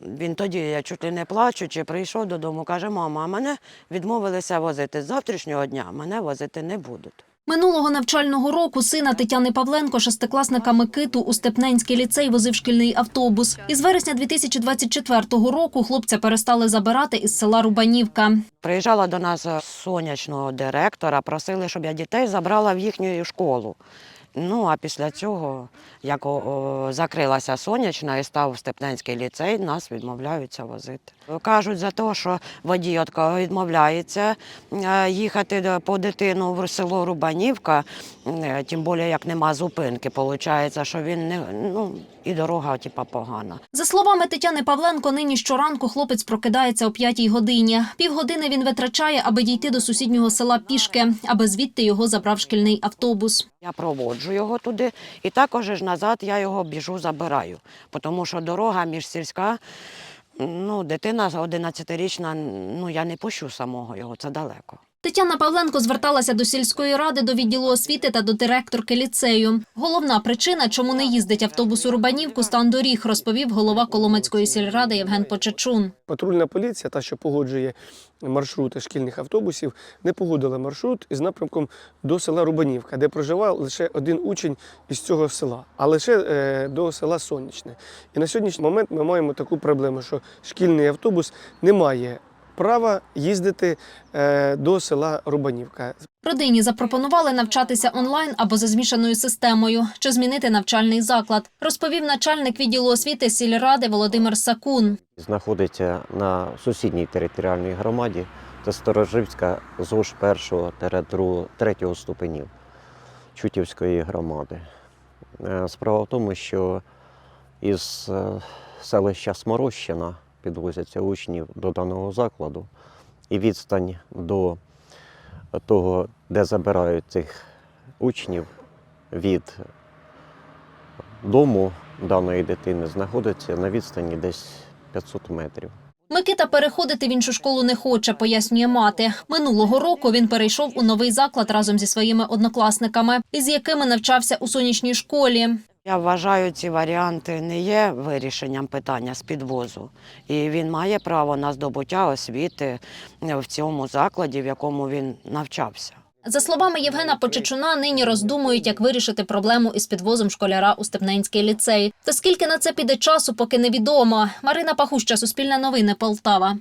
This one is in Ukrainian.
Він тоді, я чуть ли не плачучи, прийшов додому, каже, мама, а мене відмовилися возити. З завтрашнього дня мене возити не будуть. Минулого навчального року сина Тетяни Павленко, шестикласника Микиту, у Степненський ліцей возив шкільний автобус. Із вересня 2024 року хлопця перестали забирати із села Рубанівка. Приїжджала до нас сонячного директора, просили, щоб я дітей забрала в їхню школу. Ну, а після цього, як о, закрилася сонячна і став Степненський ліцей, нас відмовляються возити. Кажуть за те, що водій відмовляється е, їхати по дитину в село Рубанівка, е, тим більше як нема зупинки. Виходить, що він не ну і дорога, типа, погана. За словами Тетяни Павленко, нині щоранку хлопець прокидається о п'ятій годині. Півгодини він витрачає, аби дійти до сусіднього села пішки, аби звідти його забрав шкільний автобус. Я проводжу його туди, і також ж назад я його біжу, забираю. Тому що дорога міжсільська, ну, дитина 11-річна, ну я не пущу самого його, це далеко. Тетяна Павленко зверталася до сільської ради, до відділу освіти та до директорки ліцею. Головна причина, чому не їздить автобус у Рубанівку, стан доріг, розповів голова Коломацької сільради Євген Почечун. Патрульна поліція, та що погоджує маршрути шкільних автобусів, не погодила маршрут із напрямком до села Рубанівка, де проживав лише один учень із цього села, а лише е, до села Сонячне. І на сьогоднішній момент ми маємо таку проблему, що шкільний автобус не має права їздити е, до села Рубанівка. Родині запропонували навчатися онлайн або за змішаною системою чи змінити навчальний заклад, розповів начальник відділу освіти сільради Володимир Сакун. знаходиться на сусідній територіальній громаді це Стороживська ЗОЖ 1-3 ступенів Чутівської громади. Е, Справа в тому, що із е, селища Сморощина підвозяться учнів до даного закладу, і відстань до того, де забирають цих учнів від дому даної дитини, знаходиться на відстані десь 500 метрів. Микита переходити в іншу школу не хоче, пояснює мати. Минулого року він перейшов у новий заклад разом зі своїми однокласниками, із якими навчався у сонячній школі. Я вважаю, ці варіанти не є вирішенням питання з підвозу. І він має право на здобуття освіти в цьому закладі, в якому він навчався. За словами Євгена Почечуна, нині роздумують, як вирішити проблему із підвозом школяра у Степненський ліцей. Та скільки на це піде часу, поки невідомо. Марина Пахуща, Суспільне новини, Полтава.